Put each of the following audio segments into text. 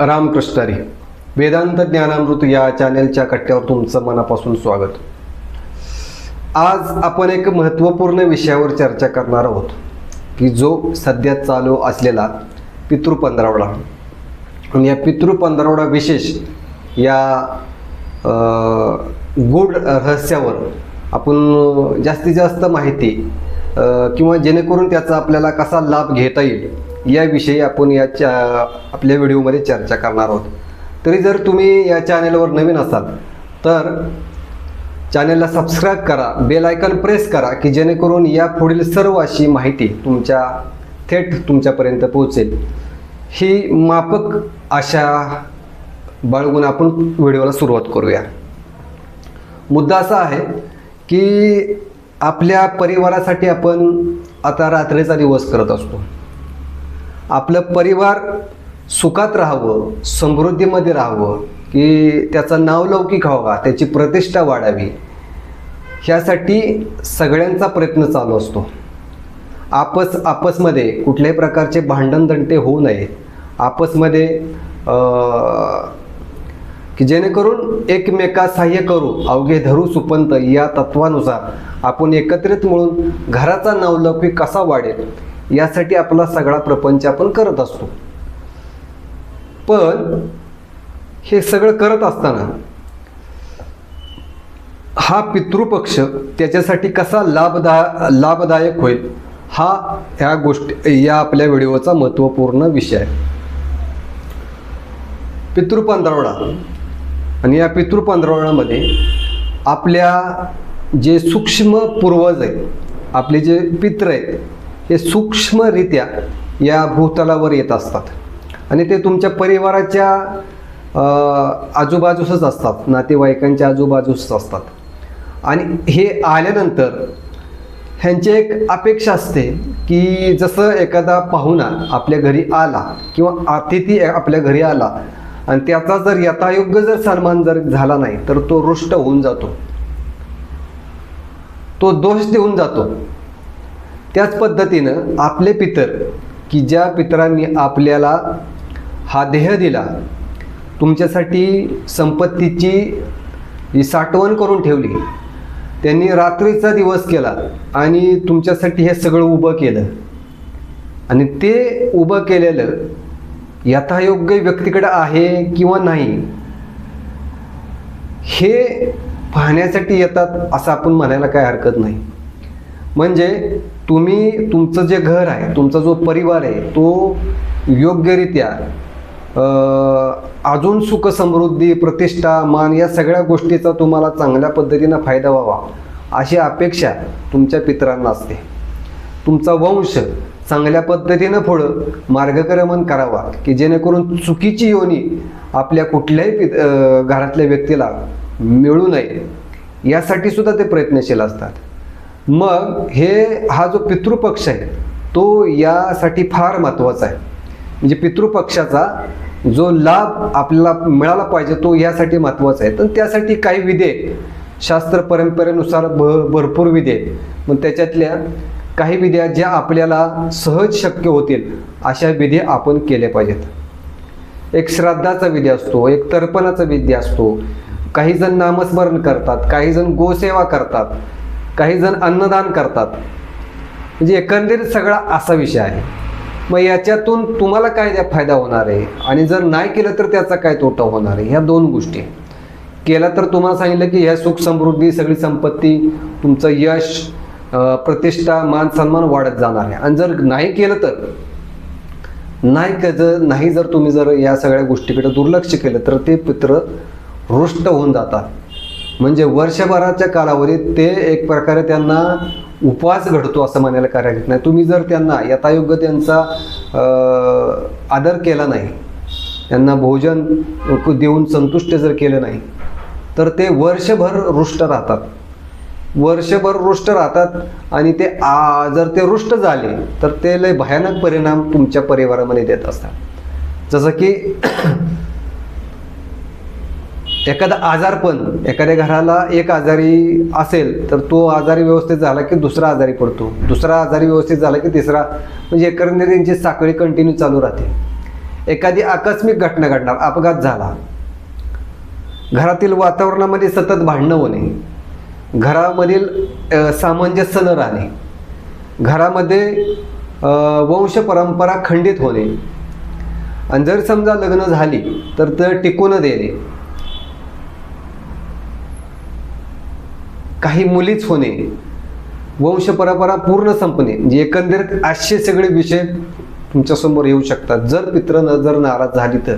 रामकृष्णारी. वेदांत ज्ञानामृत या चॅनेलच्या कट्ट्यावर तुमचं मनापासून स्वागत. आज आपण एक महत्त्वपूर्ण विषयावर चर्चा करणार आहोत की जो सध्या चालू असलेला पितृपंधरवडा आणि या पितृपंधरवडा विशेष या अ, रहस्यावर आपण जास्तीत जास्त माहिती किंवा जेणेकरून त्याचा आपल्याला कसा लाभ घेता येईल याविषयी आपण या आपल्या व्हिडिओमध्ये चर्चा करणार आहोत. तरी जर तुम्ही या चॅनेलवर नवीन असाल तर चॅनेलला सबस्क्राईब करा बेल आयकॉन प्रेस करा की जेणेकरून या पुढील सर्व अशी माहिती तुमच्या थेट तुमच्यापर्यंत पोहोचेल. ही मापक आशा बाळगून आपण व्हिडिओला सुरुवात करूया. मुद्दा असा आहे की आपल्या परिवारासाठी आपण आता रात्रीचा दिवस करत असतो. आपलं परिवार सुखात राहावं समृद्धीमध्ये राहावं की त्याचं नावलौकिक व्हावा त्याची प्रतिष्ठा वाढावी ह्यासाठी सगळ्यांचा प्रयत्न चालू असतो. आपस आपसमध्ये कुठल्याही प्रकारचे भांडणतंटे होऊ नये. आपसमध्ये की जेणेकरून एकमेका सहाय्य करू अवघे धरू सुपंत या तत्वानुसार आपण एकत्रित मिळून घराचा नावलौकिक कसा वाढेल यासाठी आपला सगळा प्रपंच आपण करत असतो. पण हे सगळं करत असताना हा पितृपक्ष त्याच्यासाठी कसा लाभदा लाभदायक होईल हा ह्या गोष्टी या आपल्या व्हिडिओचा महत्त्वपूर्ण विषय आहे. पितृपंधरवडा. आणि या पितृपंधरवड्यामध्ये आपल्या जे सूक्ष्म पूर्वज आहेत आपले जे पित्र आहेत हे सूक्ष्मरित्या या भूतलावर येत असतात. आणि ते तुमच्या परिवाराच्या आजूबाजूसच असतात. नातेवाईकांच्या आजूबाजूसच असतात. आणि हे आल्यानंतर ह्यांची एक अपेक्षा असते की जसं एखादा पाहुणा आपल्या घरी आला किंवा अतिथी आपल्या घरी आला आणि त्याचा जर यथायोग्य जर सन्मान जर झाला नाही तर तो रुष्ट होऊन जातो. तो दोष देऊन जातो. त्याच पद्धतीनं आपले पितर की ज्या पितरांनी आपल्याला हा देह दिला तुमच्यासाठी संपत्तीची जी साठवण करून ठेवली. त्यांनी रात्रीचा दिवस केला आणि तुमच्यासाठी हे सगळं उभं केलं. आणि ते उभं केलेलं यथायोग्य व्यक्तीकडे आहे किंवा नाही हे पाहण्यासाठी येतात असं आपण म्हणायला काय हरकत नाही. म्हणजे तुम्ही तुमचं जे घर आहे तुमचा जो परिवार आहे तो योग्यरित्या अजून सुख समृद्धी प्रतिष्ठा मान या सगळ्या गोष्टीचा तुम्हाला चांगल्या पद्धतीनं फायदा व्हावा अशी अपेक्षा तुमच्या पितरांना असते. तुमचा वंश चांगल्या पद्धतीनं पुढं मार्गक्रमण करावा की जेणेकरून चुकीची योनी आपल्या कुठल्याही पित घरातल्या व्यक्तीला मिळू नये यासाठी सुद्धा ते प्रयत्नशील असतात. मग हे हा जो पितृपक्ष आहे तो यासाठी फार महत्त्वाचा आहे. म्हणजे पितृपक्षाचा जो लाभ आपल्याला मिळाला पाहिजे तो यासाठी महत्त्वाचा आहे. तर त्यासाठी काही विधी शास्त्र परंपरेनुसार भ भरपूर विधी. मग त्याच्यातल्या काही विद्या ज्या आपल्याला सहज शक्य होतील अशा विधी आपण केल्या पाहिजेत. एक श्राद्धाचा विधी असतो एक तर्पणाचा विधी असतो. काही जण नामस्मरण करतात काही जण गोसेवा करतात. काही जण अन्नदान करतात. म्हणजे एकंदरीत सगळा असा विषय आहे. मग याच्यातून तुम्हाला काय त्या फायदा होणार आहे? आणि जर नाही केलं तर त्याचा काय तोटा होणार आहे? ह्या दोन गोष्टी. केला तर तुम्हाला सांगितलं की ह्या सुख समृद्धी सगळी संपत्ती तुमचं यश प्रतिष्ठा मान सन्मान वाढत जाणार आहे. आणि जर नाही केलं तर? नाही का जर नाही जर तुम्ही जर या सगळ्या गोष्टीकडे दुर्लक्ष केलं तर ते पित्र रुष्ट होऊन जातात. म्हणजे वर्षभराच्या कालावधीत ते एक प्रकारे त्यांना उपवास घडतो असं म्हणायला कार्यरत नाही. तुम्ही जर त्यांना यथायोग्य त्यांचा आदर केला नाही त्यांना भोजन देऊन संतुष्ट जर केलं नाही तर ते वर्षभर रुष्ट राहतात. वर्षभर रुष्ट राहतात आणि ते आ जर ते रुष्ट झाले तर ते लय भयानक परिणाम तुमच्या परिवारामध्ये देत असतात. जसं की एखादा आजारपण एखाद्या घराला एक आजारी असेल तर तो आजारी व्यवस्थित झाला की दुसरा आजारी पडतो. दुसरा आजारी व्यवस्थित झाला की तिसरा म्हणजे एकंदरीत त्यांची साखळी कंटिन्यू चालू राहते. एखादी आकस्मिक घटना घडणार अपघात झाला. घरातील वातावरणामध्ये सतत भांडणं होणे. घरामधील सामंजस्य न राहणे. घरामध्ये वंश परंपरा खंडित होणे. आणि जर समजा लग्न झाली तर ते टिकून देणे. काही मुलीच होणे वंश परंपरा पूर्ण संपणे. म्हणजे एकंदरीत असे सगळे विषय तुमच्यासमोर येऊ शकतात. जर पित्र न जर नाराज झाली तर.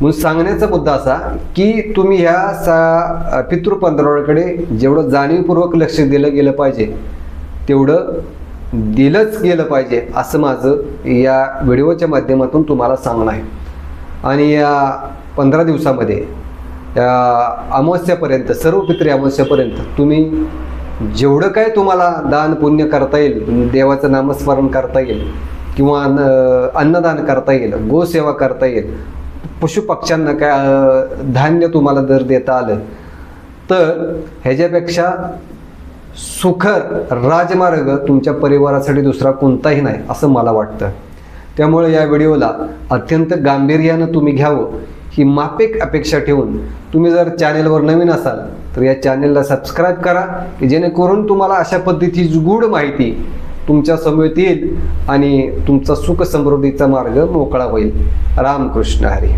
म्हणून सांगण्याचा मुद्दा असा की तुम्ही ह्या सा पितृपंधरवड्याकडे जेवढं जाणीवपूर्वक लक्ष दिलं गेलं पाहिजे तेवढं दिलंच गेलं पाहिजे असं माझं या व्हिडिओच्या माध्यमातून तुम्हाला सांगणं आहे. आणि या पंधरा दिवसामध्ये अमावस्यापर्यंत सर्व पित्री अमावस्यापर्यंत तुम्ही जेवढं काय तुम्हाला दान पुण्य करता येईल म्हणजे देवाचं नामस्मरण करता येईल किंवा अन्न अन्नदान करता येईल गोसेवा करता येईल पशुपक्ष्यांना काय धान्य तुम्हाला जर देता आलं तर ह्याच्यापेक्षा सुखर राजमार्ग तुमच्या परिवारासाठी दुसरा कोणताही नाही असं मला वाटतं. त्यामुळे या व्हिडिओला अत्यंत गांभीर्यानं तुम्ही घ्यावं. ही मापेक अपेक्षा ठेवून तुम्ही जर चॅनेलवर नवीन असाल तर या चॅनेलला सबस्क्राईब करा की जेणेकरून तुम्हाला अशा पद्धतीची गूढ माहिती तुमच्यासमोर येईल आणि तुमचा सुख समृद्धीचा मार्ग मोकळा होईल. रामकृष्ण हरी.